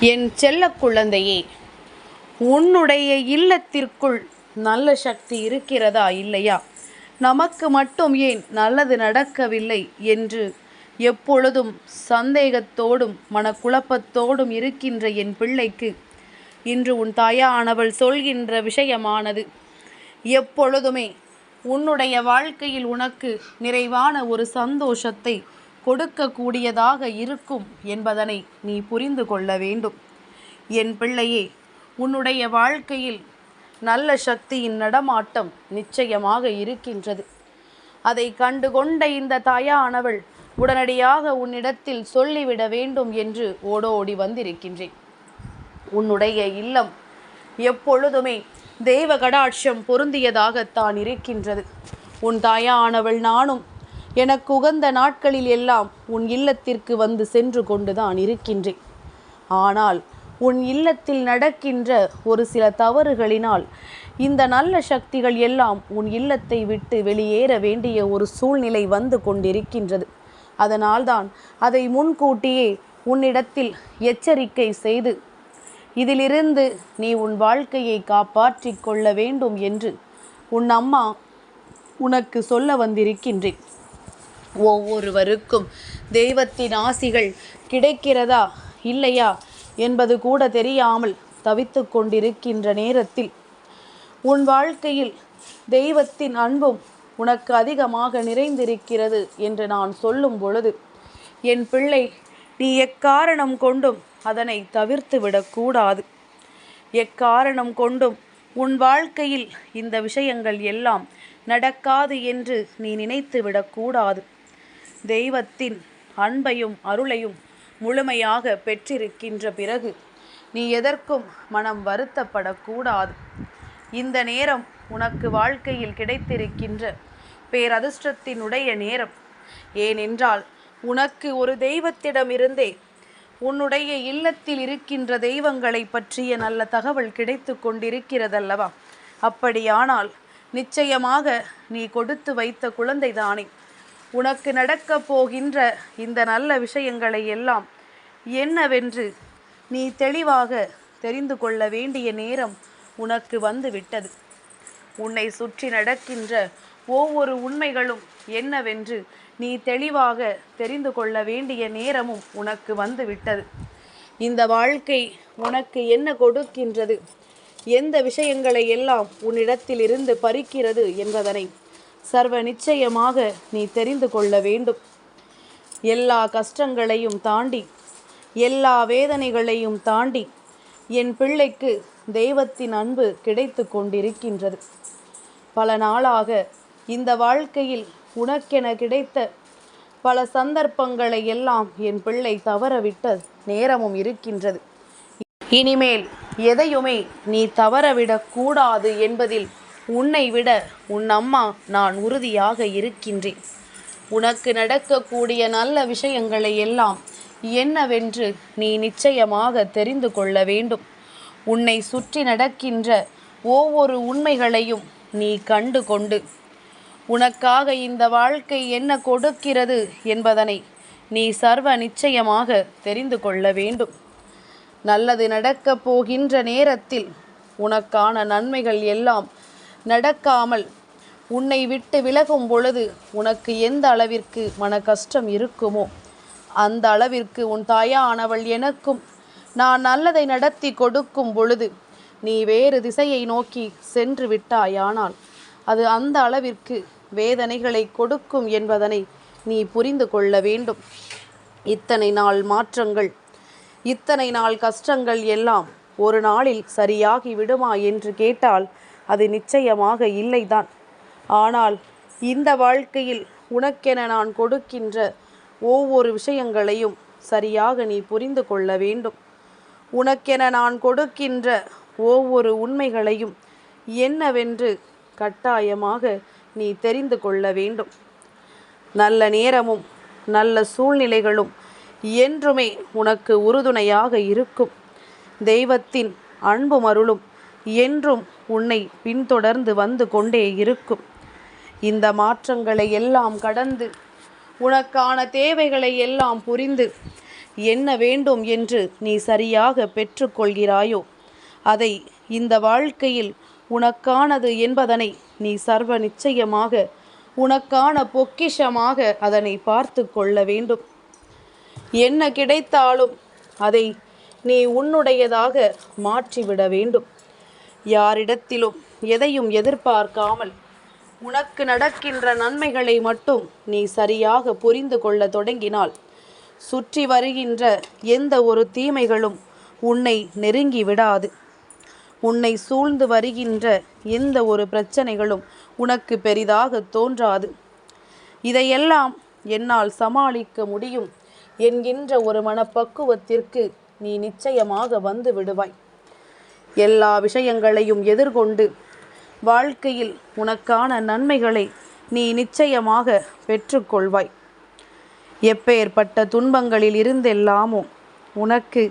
என் செல்ல குழந்தையே உன்னுடைய இல்லத்திற்குள் நல்ல சக்தி இருக்கிறதா இல்லையா? நமக்கு மட்டும் ஏன் நல்லது நடக்கவில்லை என்று எப்பொழுதும் சந்தேகத்தோடும் மனக்குழப்பத்தோடும் இருக்கின்ற என் பிள்ளைக்கு இன்று உன் தாயானவள் சொல்கின்ற விஷயமானது. எப்பொழுதுமே உன்னுடைய வாழ்க்கையில் உனக்கு நிறைவான ஒரு சந்தோஷத்தை கொடுக்கக்கூடியதாக இருக்கும் என்பதனை நீ புரிந்து கொள்ள வேண்டும். என் பிள்ளையே உன்னுடைய வாழ்க்கையில் நல்ல சக்தியின் நடமாட்டம் நிச்சயமாக இருக்கின்றது. அதை கண்டுகொண்ட இந்த தாயானவள் உடனடியாக உன்னிடத்தில் சொல்லிவிட வேண்டும் என்று ஓடோடி வந்திருக்கின்றேன். உன்னுடைய இல்லம் எப்பொழுதுமே தெய்வ கடாட்சம் பொருந்தியதாகத்தான் இருக்கின்றது. உன் தாயானவள் நானும் எனக்கு உகந்த நாட்களில் எல்லாம் உன் இல்லத்திற்கு வந்து சென்று கொண்டுதான் இருக்கின்றேன். ஆனால் உன் இல்லத்தில் நடக்கின்ற ஒரு சில தவறுகளினால் இந்த நல்ல சக்திகள் எல்லாம் உன் இல்லத்தை விட்டு வெளியேற வேண்டிய ஒரு சூழ்நிலை வந்து கொண்டிருக்கின்றது. அதனால்தான் அதை முன்கூட்டியே உன்னிடத்தில் எச்சரிக்கை செய்து இதிலிருந்து நீ உன் வாழ்க்கையை காப்பாற்றிக் கொள்ள வேண்டும் என்று உன் அம்மா உனக்கு சொல்ல வந்திருக்கின்றேன். ஒவ்வொருவருக்கும் தெய்வத்தின் ஆசிகள் கிடைக்கிறதா இல்லையா என்பது கூட தெரியாமல் தவித்து கொண்டிருக்கின்ற நேரத்தில் உன் வாழ்க்கையில் தெய்வத்தின் அன்பும் உனக்கு அதிகமாக நிறைந்திருக்கிறது என்று நான் சொல்லும் பொழுது என் பிள்ளை நீ எக்காரணம் கொண்டும் அதனை தவிர்த்து விடக்கூடாது எக்காரணம் கொண்டும் உன் வாழ்க்கையில் இந்த விஷயங்கள் எல்லாம் நடக்காது என்று நீ நினைத்து விடக்கூடாது தெய்வத்தின் அன்பையும் அருளையும் முழுமையாக பெற்றிருக்கின்ற பிறகு நீ எதற்கும் மனம் வருத்தப்படக்கூடாது. இந்த நேரம் உனக்கு வாழ்க்கையில் கிடைத்திருக்கின்ற பேரதிர்ஷ்டத்தினுடைய நேரம். ஏனென்றால் உனக்கு ஒரு தெய்வத்திடமிருந்தே உன்னுடைய இல்லத்தில் இருக்கின்ற தெய்வங்களை பற்றிய நல்ல தகவல் கிடைத்து கொண்டிருக்கிறதல்லவா? அப்படியானால் நிச்சயமாக நீ கொடுத்து வைத்த குழந்தைதானே. உனக்கு நடக்கப் போகின்ற இந்த நல்ல விஷயங்களை எல்லாம் என்னவென்று நீ தெளிவாக தெரிந்து கொள்ள வேண்டிய நேரம் உனக்கு வந்து விட்டது உன்னை சுற்றி நடக்கின்ற ஒவ்வொரு உண்மைகளும் என்னவென்று நீ தெளிவாக தெரிந்து கொள்ள வேண்டிய நேரமும் உனக்கு வந்து விட்டது இந்த வாழ்க்கை உனக்கு என்ன கொடுக்கின்றது? எந்த விஷயங்களை எல்லாம் உன்னிடத்தில் இருந்து பறிக்கிறது என்பதனை சர்வ நிச்சயமாக நீ தெரிந்து கொள்ள வேண்டும். எல்லா கஷ்டங்களையும் தாண்டி எல்லா வேதனைகளையும் தாண்டி என் பிள்ளைக்கு தெய்வத்தின் அன்பு கிடைத்து கொண்டிருக்கின்றது. பல நாளாக இந்த வாழ்க்கையில் உனக்கென கிடைத்த பல சந்தர்ப்பங்களை எல்லாம் என் பிள்ளை தவறவிட்ட நேரமும் இருக்கின்றது. இனிமேல் எதையுமே நீ தவறவிடக்கூடாது என்பதில் உன்னை விட உன் அம்மா நான் உறுதியாக இருக்கின்றேன். உனக்கு நடக்கக்கூடிய நல்ல விஷயங்களை எல்லாம் என்னவென்று நீ நிச்சயமாக தெரிந்து கொள்ள வேண்டும். உன்னை சுற்றி நடக்கின்ற ஒவ்வொரு உண்மைகளையும் நீ கண்டு கொண்டு உனக்காக இந்த வாழ்க்கை என்ன கொடுக்கிறது என்பதனை நீ சர்வ நிச்சயமாக தெரிந்து கொள்ள வேண்டும். நல்லது நடக்கப் போகின்ற நேரத்தில் உனக்கான நன்மைகள் எல்லாம் நடக்காமல் உன்னை விட்டு விலகும் பொழுது உனக்கு எந்த அளவிற்கு மன கஷ்டம் இருக்குமோ அந்த அளவிற்கு உன் தாயானவள் எனக்கும் நான் நல்லதை நடத்தி கொடுக்கும் பொழுது நீ வேறு திசையை நோக்கி சென்று விட்டாயானால் அது அந்த அளவிற்கு வேதனைகளை கொடுக்கும் என்பதனை நீ புரிந்து கொள்ள வேண்டும். இத்தனை நாள் மாற்றங்கள் இத்தனை நாள் கஷ்டங்கள் எல்லாம் ஒரு நாளில் சரியாகி விடுமா என்று கேட்டால் அது நிச்சயமாக இல்லைதான். ஆனால் இந்த வாழ்க்கையில் உனக்கென நான் கொடுக்கின்ற ஒவ்வொரு விஷயங்களையும் சரியாக நீ புரிந்து கொள்ள வேண்டும். உனக்கென நான் கொடுக்கின்ற ஒவ்வொரு உண்மைகளையும் என்னவென்று கட்டாயமாக நீ தெரிந்து கொள்ள வேண்டும். நல்ல நேரமும் நல்ல சூழ்நிலைகளும் என்றுமே உனக்கு உறுதுணையாக இருக்கும். தெய்வத்தின் அன்பும் அருளும் என்றும் உன்னை பின்தொடர்ந்து வந்து கொண்டே இருக்கும். இந்த மாற்றங்களை எல்லாம் கடந்து உனக்கான தேவைகளை எல்லாம் புரிந்து என்ன வேண்டும் என்று நீ சரியாக பெற்றுக்கொள்கிறாயோ அதை இந்த வாழ்க்கையில் உனக்கானது என்பதனை நீ சர்வ நிச்சயமாக உனக்கான பொக்கிஷமாக அதனை பார்த்து கொள்ள வேண்டும். என்ன கிடைத்தாலும் அதை நீ உன்னுடையதாக மாற்றிவிட வேண்டும். யாரிடத்திலும் எதையும் எதிர்பார்க்காமல் உனக்கு நடக்கின்ற நன்மைகளை மட்டும் நீ சரியாக புரிந்து கொள்ள தொடங்கினால் சுற்றி வருகின்ற எந்த ஒரு தீமைகளும் உன்னை நெருங்கி விடாது. உன்னை சூழ்ந்து வருகின்ற எந்த ஒரு பிரச்சனைகளும் உனக்கு பெரிதாக தோன்றாது. இதையெல்லாம் என்னால் சமாளிக்க முடியும் என்கின்ற ஒரு மனப்பக்குவத்திற்கு நீ நிச்சயமாக வந்து விடுவாய். எல்லா விஷயங்களையும் எதிர்கொண்டு வாழ்க்கையில் உனக்கான நன்மைகளை நீ நிச்சயமாக பெற்றுக்கொள்வாய். எப்பேற்பட்ட துன்பங்களில் இருந்தெல்லாமோ உனக்கு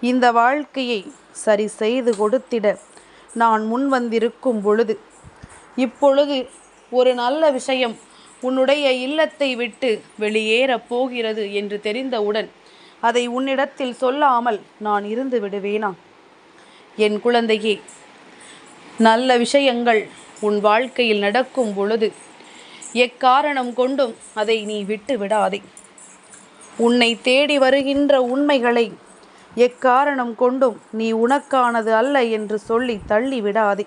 இந்த வாழ்க்கையை சரி செய்து கொடுத்திட நான் முன் வந்திருக்கும் பொழுது இப்பொழுது ஒரு நல்ல விஷயம் உன்னுடைய இல்லத்தை விட்டு வெளியேறப் போகிறது என்று தெரிந்தவுடன் அதை உன்னிடத்தில் சொல்லாமல் நான் இருந்து விடுவேனா? என் குழந்தையே நல்ல விஷயங்கள் உன் வாழ்க்கையில் நடக்கும் பொழுது எக்காரணம் கொண்டும் அதை நீ விட்டு விடாதே. உன்னை தேடி வருகின்ற உண்மைகளை எக்காரணம் கொண்டும் நீ உனக்கானது அல்ல என்று சொல்லி தள்ளி விடாதே.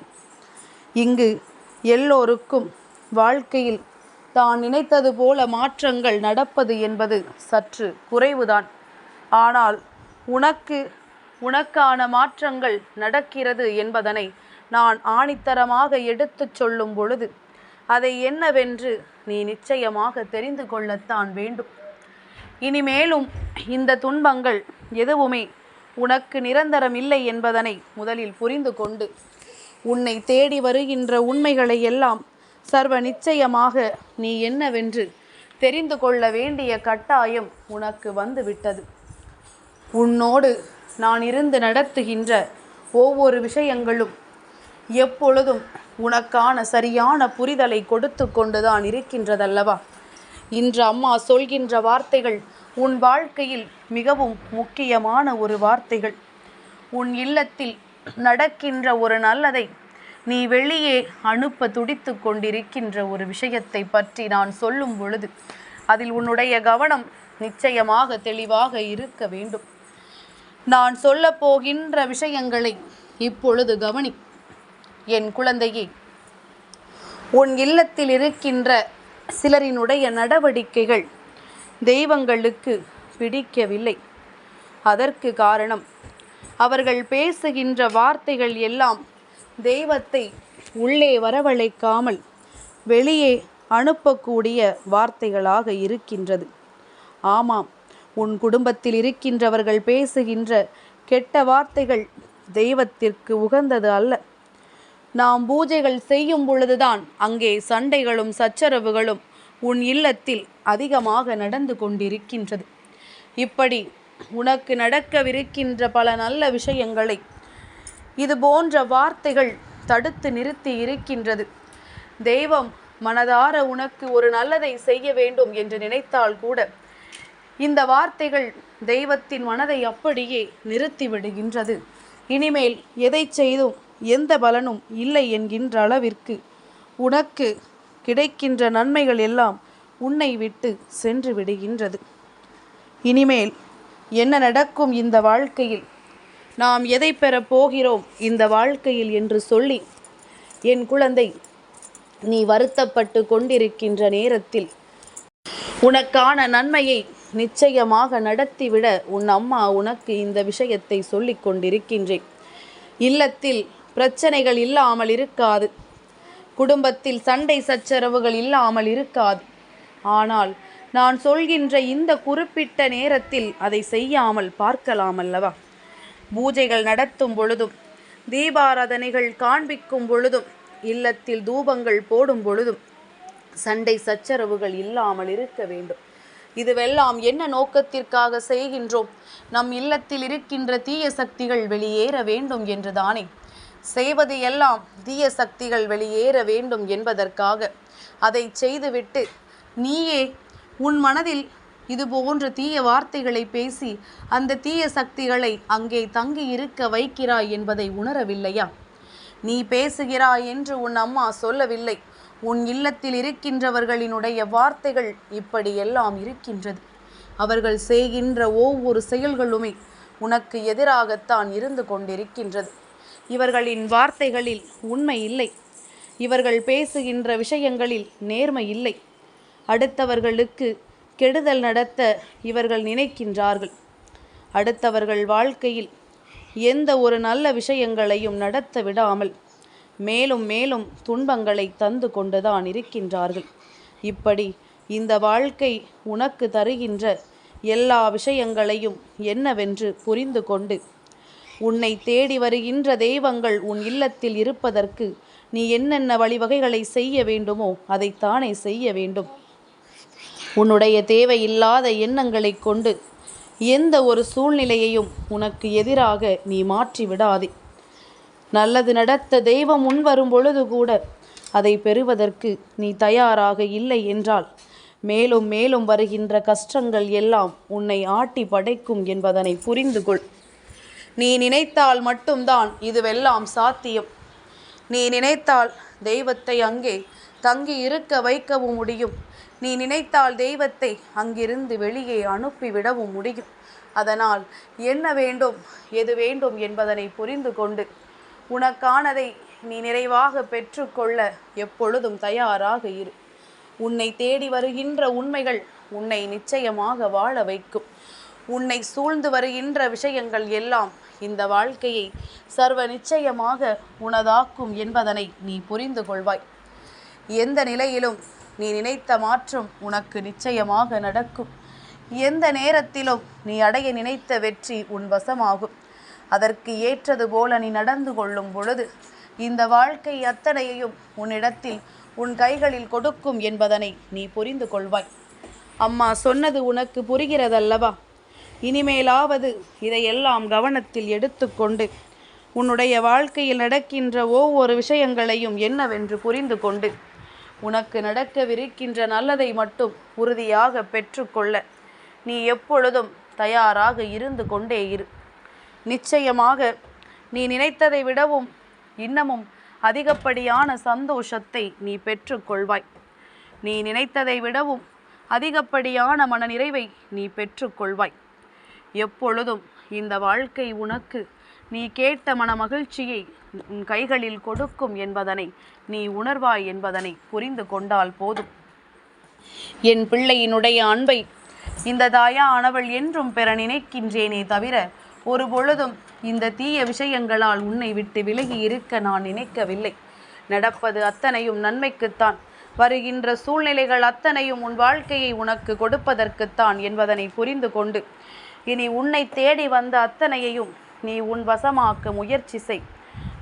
இங்கு எல்லோருக்கும் வாழ்க்கையில் தான் நினைத்தது போல மாற்றங்கள் நடப்பது என்பது சற்று குறைவுதான். ஆனால் உனக்கு உனக்கான மாற்றங்கள் நடக்கிறது என்பதனை நான் ஆணித்தரமாக எடுத்துச் சொல்லும் பொழுது அதை என்னவென்று நீ நிச்சயமாக தெரிந்து கொள்ளத்தான் வேண்டும். இனிமேலும் இந்த துன்பங்கள் எதுவுமே உனக்கு நிரந்தரம் இல்லை என்பதனை முதலில் புரிந்து கொண்டு உன்னை தேடி வருகின்ற உண்மைகளை எல்லாம் சர்வ நிச்சயமாக நீ என்னவென்று தெரிந்து கொள்ள வேண்டிய கட்டாயம் உனக்கு வந்துவிட்டது. உன்னோடு நான் இருந்து நடத்துகின்ற ஒவ்வொரு விஷயங்களும் எப்பொழுதும் உனக்கான சரியான புரிதலை கொடுத்து கொண்டுதான் இருக்கின்றதல்லவா? இன்று அம்மா சொல்கின்ற வார்த்தைகள் உன் வாழ்க்கையில் மிகவும் முக்கியமான ஒரு வார்த்தைகள். உன் இல்லத்தில் நடக்கின்ற ஒரு நல்லதை நீ வெளியே அனுப்ப துடித்து கொண்டிருக்கின்ற ஒரு விஷயத்தை பற்றி நான் சொல்லும் பொழுது அதில் உன்னுடைய கவனம் நிச்சயமாக தெளிவாக இருக்க வேண்டும். நான் சொல்ல போகின்ற விஷயங்களை இப்பொழுது கவனி என் குழந்தையே உன் இல்லத்தில் இருக்கின்ற சிலரினுடைய நடவடிக்கைகள் தெய்வங்களுக்கு பிடிக்கவில்லை. அதற்கு காரணம் அவர்கள் பேசுகின்ற வார்த்தைகள் எல்லாம் தெய்வத்தை உள்ளே வரவழைக்காமல் வெளியே அனுப்பக்கூடிய வார்த்தைகளாக இருக்கின்றது. ஆமாம் உன் குடும்பத்தில் இருக்கின்றவர்கள் பேசுகின்ற கெட்ட வார்த்தைகள் தெய்வத்திற்கு உகந்தது அல்ல. நாம் பூஜைகள் செய்யும் பொழுதுதான் அங்கே சண்டைகளும் சச்சரவுகளும் உன் இல்லத்தில் அதிகமாக நடந்து கொண்டிருக்கின்றது. இப்படி உனக்கு நடக்கவிருக்கின்ற பல நல்ல விஷயங்களை இது போன்ற வார்த்தைகள் தடுத்து நிறுத்தி இருக்கின்றது. தெய்வம் மனதார உனக்கு ஒரு நல்லதை செய்ய வேண்டும் என்று நினைத்தால் கூட இந்த வார்த்தைகள் தெய்வத்தின் மனதை அப்படியே நிறுத்தி விடுகின்றது. இனிமேல் எதை செய்தும் எந்த பலனும் இல்லை என்கின்ற அளவிற்கு உனக்கு கிடைக்கின்ற நன்மைகள் எல்லாம் உன்னை விட்டு சென்று விடுகின்றது. இனிமேல் என்ன நடக்கும் இந்த வாழ்க்கையில்? நாம் எதை பெறப் போகிறோம் இந்த வாழ்க்கையில் என்று சொல்லி என் குழந்தை நீ வருத்தப்பட்டு கொண்டிருக்கின்ற நேரத்தில் உனக்கான நன்மையை நிச்சயமாக நடத்திவிட உன் அம்மா உனக்கு இந்த விஷயத்தை சொல்லிக் கொண்டிருக்கின்றேன். இல்லத்தில் பிரச்சனைகள் இல்லாமல் இருக்காது. குடும்பத்தில் சண்டை சச்சரவுகள் இல்லாமல் இருக்காது. ஆனால் நான் சொல்கின்ற இந்த குறிப்பிட்ட நேரத்தில் அதை செய்யாமல் பார்க்கலாம் அல்லவா? பூஜைகள் நடத்தும் பொழுதும் தீபாராதனைகள் காண்பிக்கும் பொழுதும் இல்லத்தில் தூபங்கள் போடும் பொழுதும் சண்டை சச்சரவுகள் இல்லாமல் இருக்க வேண்டும். இதுவெல்லாம் என்ன நோக்கத்திற்காக செய்கின்றோம்? நம் இல்லத்தில் இருக்கின்ற தீய சக்திகள் வெளியேற வேண்டும் என்றுதானே? செய்வது எல்லாம் தீய சக்திகள் வெளியேற வேண்டும் என்பதற்காக அதை செய்துவிட்டு நீயே உன் மனதில் இது போன்ற தீய வார்த்தைகளை பேசி அந்த தீய சக்திகளை அங்கே தங்கி இருக்க வைக்கிறாய் என்பதை உணரவில்லையா? நீ பேசுகிறாய் என்று உன் அம்மா சொல்லவில்லை. உன் இல்லத்தில் இருக்கின்றவர்களினுடைய வார்த்தைகள் இப்படியெல்லாம் இருக்கின்றது. அவர்கள் செய்கின்ற ஒவ்வொரு செயல்களுமே உனக்கு எதிராகத்தான் இருந்து கொண்டிருக்கின்றது. இவர்களின் வார்த்தைகளில் உண்மை இல்லை. இவர்கள் பேசுகின்ற விஷயங்களில் நேர்மை இல்லை. அடுத்தவர்களுக்கு கெடுதல் நடத்த இவர்கள் நினைக்கின்றார்கள். அடுத்தவர்கள் வாழ்க்கையில் எந்த ஒரு நல்ல விஷயங்களையும் நடத்த விடாமல் மேலும் மேலும் துன்பங்களை தந்து கொண்டுதான் இருக்கின்றார்கள். இப்படி இந்த வாழ்க்கை உனக்கு தருகின்ற எல்லா விஷயங்களையும் என்னவென்று புரிந்து கொண்டு உன்னை தேடி வருகின்ற தெய்வங்கள் உன் இல்லத்தில் இருப்பதற்கு நீ என்னென்ன வழிவகைகளை செய்ய வேண்டுமோ அதைத்தானே செய்ய வேண்டும். உன்னுடைய தேவையில்லாத எண்ணங்களை கொண்டு எந்த ஒரு சூழ்நிலையையும் உனக்கு எதிராக நீ மாற்றி விடாதே நல்லது நடத்த தெய்வம் முன் வரும் பொழுது கூட அதை பெறுவதற்கு நீ தயாராக இல்லை என்றால் மேலும் மேலும் வருகின்ற கஷ்டங்கள் எல்லாம் உன்னை ஆட்டி படைக்கும் என்பதனை புரிந்து கொள். நீ நினைத்தால் மட்டும்தான் இதுவெல்லாம் சாத்தியம். நீ நினைத்தால் தெய்வத்தை அங்கே தங்கி இருக்க வைக்கவும் முடியும். நீ நினைத்தால் தெய்வத்தை அங்கிருந்து வெளியே அனுப்பிவிடவும் முடியும். அதனால் என்ன வேண்டும் எது வேண்டும் என்பதனை புரிந்து கொண்டு உனக்கானதை நீ நிறைவாக பெற்றுக்கொள்ள எப்பொழுதும் தயாராக இரு. உன்னை தேடி வருகின்ற உண்மைகள் உன்னை நிச்சயமாக வாழ வைக்கும். உன்னை சூழ்ந்து வருகின்ற விஷயங்கள் எல்லாம் இந்த வாழ்க்கையை சர்வ நிச்சயமாக உனதாக்கும் என்பதனை நீ புரிந்து கொள்வாய். எந்த நிலையிலும் நீ நினைத்த மாற்றம் உனக்கு நிச்சயமாக நடக்கும். எந்த நேரத்திலும் நீ அடைய நினைத்த வெற்றி உன் வசமாகும். அதற்கு ஏற்றது போல நீ நடந்து கொள்ளும் பொழுது இந்த வாழ்க்கை அத்தனையையும் உன்னிடத்தில் உன் கைகளில் கொடுக்கும் என்பதனை நீ புரிந்து கொள்வாய். அம்மா சொன்னது உனக்கு புரிகிறதல்லவா? இனிமேலாவது இதையெல்லாம் கவனத்தில் எடுத்துக்கொண்டு உன்னுடைய வாழ்க்கையில் நடக்கின்ற ஒவ்வொரு விஷயங்களையும் என்னவென்று புரிந்து கொண்டு உனக்கு நடக்கவிருக்கின்ற நல்லதை மட்டும் உறுதியாக பெற்றுக்கொள்ள நீ எப்பொழுதும் தயாராக இருந்து கொண்டே இரு. நிச்சயமாக நீ நினைத்ததை விடவும் இன்னமும் அதிகப்படியான சந்தோஷத்தை நீ பெற்றுக்கொள்வாய். நீ நினைத்ததை விடவும் அதிகப்படியான மனநிறைவை நீ பெற்றுக்கொள்வாய். எப்பொழுதும் இந்த வாழ்க்கை உனக்கு நீ கேட்ட மன மகிழ்ச்சியை உன் கைகளில் கொடுக்கும் என்பதனை நீ உணர்வாய் என்பதனை புரிந்து கொண்டால் போதும். என் பிள்ளையினுடைய அன்பை இந்த தாயா ஆனவள் என்றும் பெற நினைக்கின்றேனே தவிர ஒரு பொழுதும் இந்த தீய விஷயங்களால் உன்னை விட்டு விலகி இருக்க நான் நினைக்கவில்லை. நடப்பது அத்தனையும் நன்மைக்குத்தான். வருகின்ற சூழ்நிலைகள் அத்தனையும் உன் வாழ்க்கையை உனக்கு கொடுப்பதற்குத்தான் என்பதனை புரிந்து கொண்டு. இனி உன்னை தேடி வந்த அத்தனையையும் நீ உன் வசமாக்க முயற்சி செய்.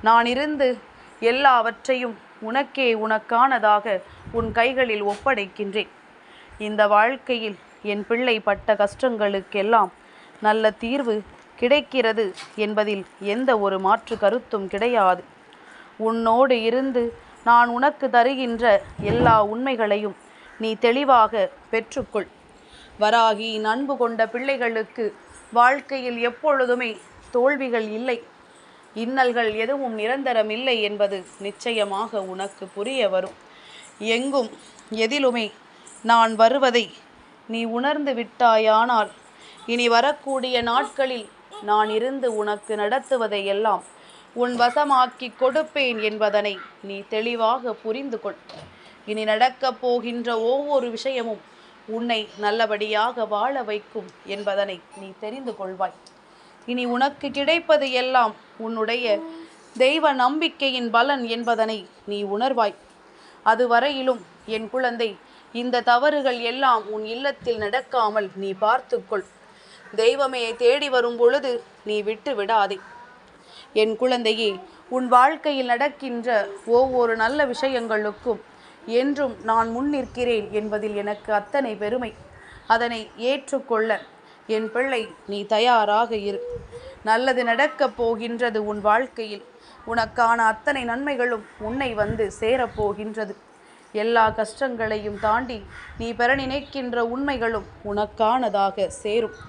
நான் இருந்து எல்லாவற்றையும் உனக்கே உனக்கானதாக உன் கைகளில் ஒப்படைக்கின்றேன். இந்த வாழ்க்கையில் என் பிள்ளை பட்ட கஷ்டங்களுக்கெல்லாம் நல்ல தீர்வு கிடைக்கிறது என்பதில் எந்த ஒரு மாற்று கருத்தும் கிடையாது. உன்னோடு இருந்து நான் உனக்கு தருகின்ற எல்லா உண்மைகளையும் நீ தெளிவாக பெற்றுக்கொள். வராகி அன்பு கொண்ட பிள்ளைகளுக்கு வாழ்க்கையில் எப்பொழுதுமே தோல்விகள் இல்லை. இன்னல்கள் எதுவும் நிரந்தரம் இல்லை என்பது நிச்சயமாக உனக்கு புரிய வரும். எங்கும் எதிலுமே நான் வருவதை நீ உணர்ந்து விட்டாயானால் இனி வரக்கூடிய நாட்களில் நான் இருந்து உனக்கு நடத்துவதை எல்லாம் உன் வசமாக்கி கொடுப்பேன் என்பதனை நீ தெளிவாக புரிந்து கொள். இனி நடக்கப் போகின்ற ஒவ்வொரு விஷயமும் உன்னை நல்லபடியாக வாழ வைக்கும் என்பதனை நீ தெரிந்து கொள்வாய். இனி உனக்கு கிடைப்பது எல்லாம் உன்னுடைய தெய்வ நம்பிக்கையின் பலன் என்பதனை நீ உணர்வாய். அதுவரையிலும் என் குழந்தை இந்த தவறுகள் எல்லாம் உன் இல்லத்தில் நடக்காமல் நீ பார்த்துக்கொள். தெய்வமே தேடி வரும் பொழுது நீ விட்டு விடாதே. என் குழந்தையே உன் வாழ்க்கையில் நடக்கின்ற ஒவ்வொரு நல்ல விஷயங்களுக்கும் என்றும் நான் முன் நிற்கிறேன் என்பதில் எனக்கு அத்தனை பெருமை. அதனை ஏற்றுக்கொள்ள என் பிள்ளை நீ தயாராக இரு. நல்லது நடக்கப் போகின்றது உன் வாழ்க்கையில். உனக்கான அத்தனை நன்மைகளும் உன்னை வந்து சேரப்போகின்றது எல்லா கஷ்டங்களையும் தாண்டி நீ பெற நினைக்கின்ற உண்மைகளும் உனக்கானதாக சேரும்.